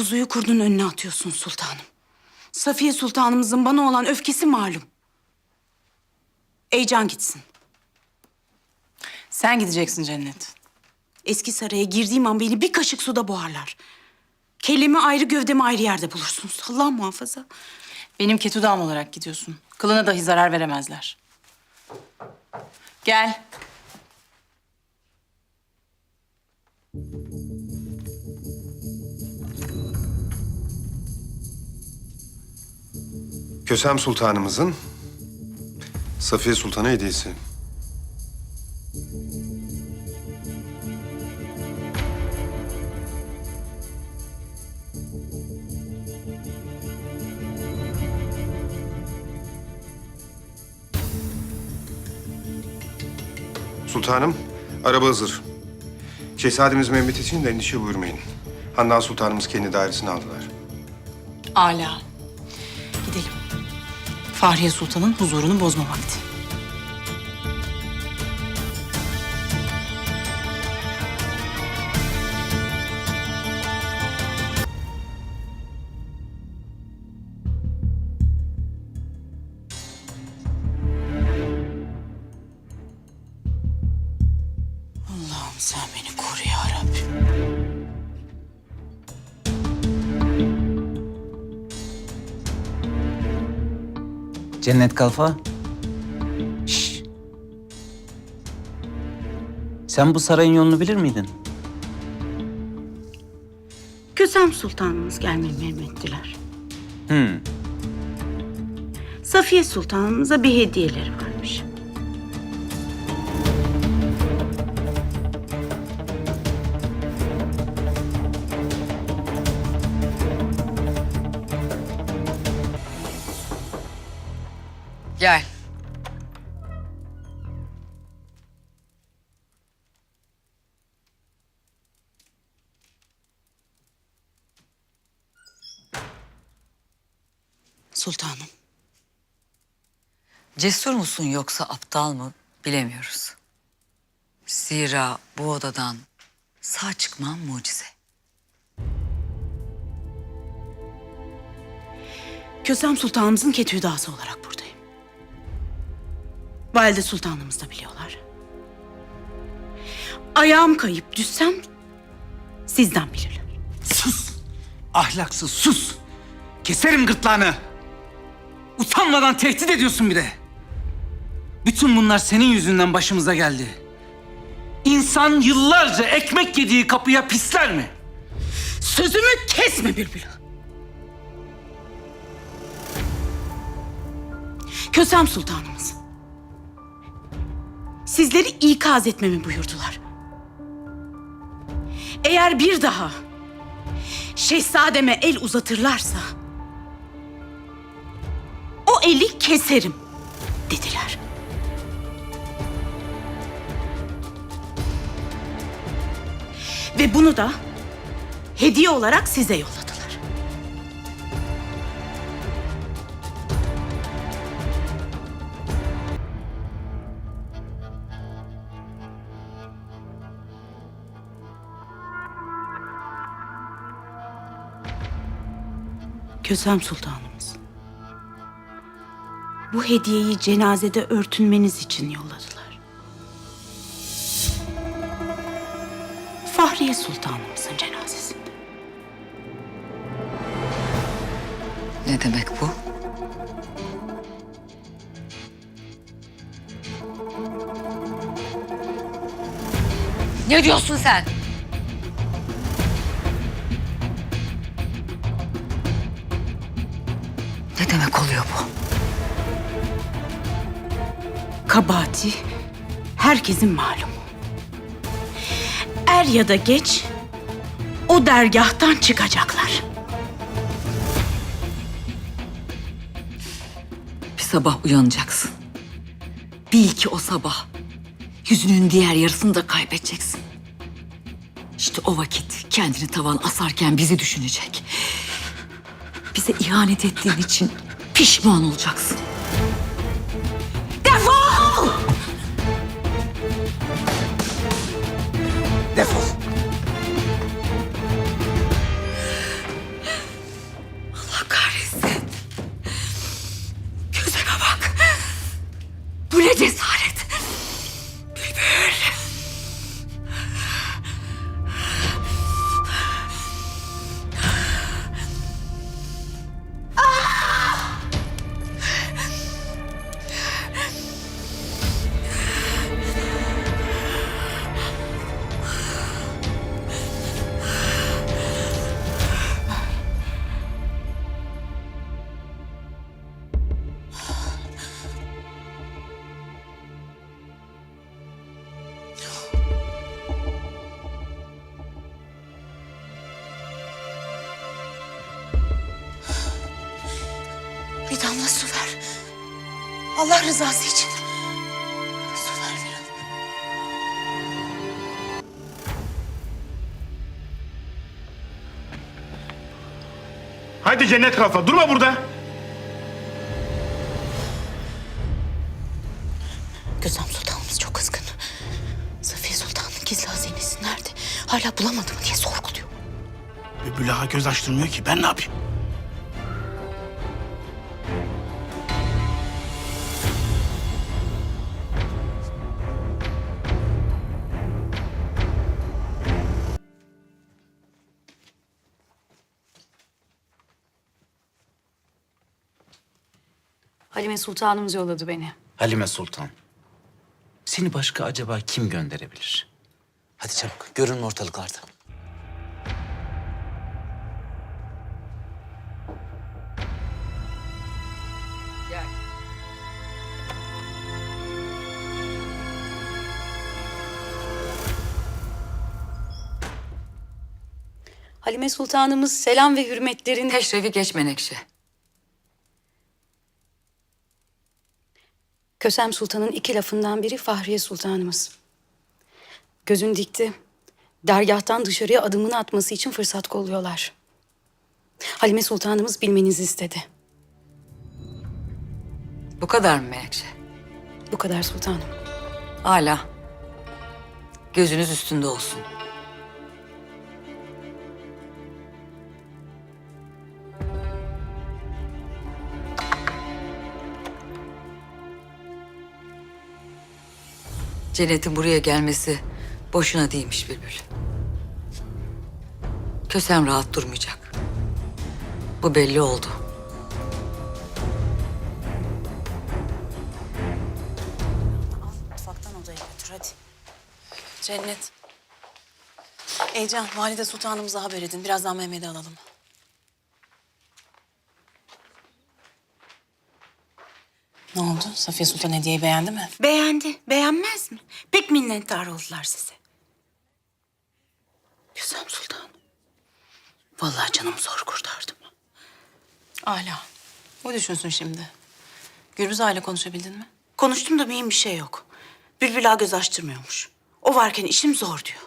kuzuyu kurdun önüne atıyorsun sultanım. Safiye sultanımızın bana olan öfkesi malum. Eycan gitsin. Sen gideceksin cennet. Eski saraya girdiğim an beni bir kaşık suda boğarlar. Kellemi ayrı gövdemi ayrı yerde bulursunuz. Allah muhafaza. Benim ketudam olarak gidiyorsun. Kılına dahi zarar veremezler. Gel. Kösem Sultanımızın Safiye Sultan'a hediyesi. Sultanım, araba hazır. Şehzademiz Mehmet için de endişe buyurmayın. Handan Sultanımız kendi dairesine aldılar. Ala. Fahriye Sultan'ın huzurunu bozma vakti. Allah'ım sen beni koru ya Rabbim. Cennet Kalfa. Şşş. Sen bu sarayın yolunu bilir miydin? Kösem sultanımız gelmemi emrettiler. Hmm. Safiye sultanımıza bir hediyeleri varmış. Sultanım. Cesur musun yoksa aptal mı bilemiyoruz. Zira bu odadan sağ çıkman mucize. Kösem sultanımızın ketüdası olarak buradayım. Valide sultanımız da biliyorlar. Ayağım kayıp düşsem sizden bilirler. Sus! Ahlaksız sus! Keserim gırtlağını! Utanmadan tehdit ediyorsun bir de. Bütün bunlar senin yüzünden başımıza geldi. İnsan yıllarca ekmek yediği kapıya pisler mi? Sözümü kesme Bülbül. Kösem sultanımız. Sizleri ikaz etmemi buyurdular. Eğer bir daha şehzademe el uzatırlarsa eli keserim dediler. Ve bunu da hediye olarak size yolladılar. Kösem Sultanımız. Bu hediyeyi cenazede örtünmeniz için yolladılar. Fahriye Sultanımızın cenazesinde. Ne demek bu? Ne diyorsun sen? Ne demek oluyor bu? Kabahati herkesin malumu. Er ya da geç o dergahtan çıkacaklar. Bir sabah uyanacaksın. Bil ki o sabah yüzünün diğer yarısını da kaybedeceksin. İşte o vakit kendini tavan asarken bizi düşünecek. Bize ihanet ettiğin için pişman olacaksın. Allah rızası için. Su ver cennet kafa durma burada. Gözem Sultanımız çok kızgın. Safiye Sultan'ın gizli hazinesi nerede? Hala bulamadım diye sorguluyor. Bülbül ağa göz açtırmıyor ki ben ne yapayım? Halime Sultanımız yolladı beni. Halime Sultan. Seni başka acaba kim gönderebilir? Hadi çabuk görünme ortalıklarda. Halime Sultanımız selam ve hürmetlerini... Teşrefi geç Menekşe. Kösem Sultan'ın iki lafından biri Fahriye Sultanımız. Gözün dikti. Dergahtan dışarıya adımını atması için fırsat kolluyorlar. Halime Sultanımız bilmenizi istedi. Bu kadar mı Menekşe? Bu kadar sultanım. Hala. Gözünüz üstünde olsun. Cennet'in buraya gelmesi boşuna değilmiş Bülbül. Kösem rahat durmayacak. Bu belli oldu. Mutfaktan odaya götür hadi. Cennet. Eycan, Valide Sultanımıza haber edin. Birazdan Mehmet'i alalım. Ne oldu? Safiye Sultan hediyeyi beğendi mi? Beğendi. Beğenmez mi? Pek minnettar oldular size. Gözem Sultan. Vallahi canımı zor kurtardım. Hala. O düşünsün şimdi. Gürbüz aile konuşabildin mi? Konuştum da mühim bir şey yok. Bülbül ağa göz açtırmıyormuş. O varken işim zor diyor.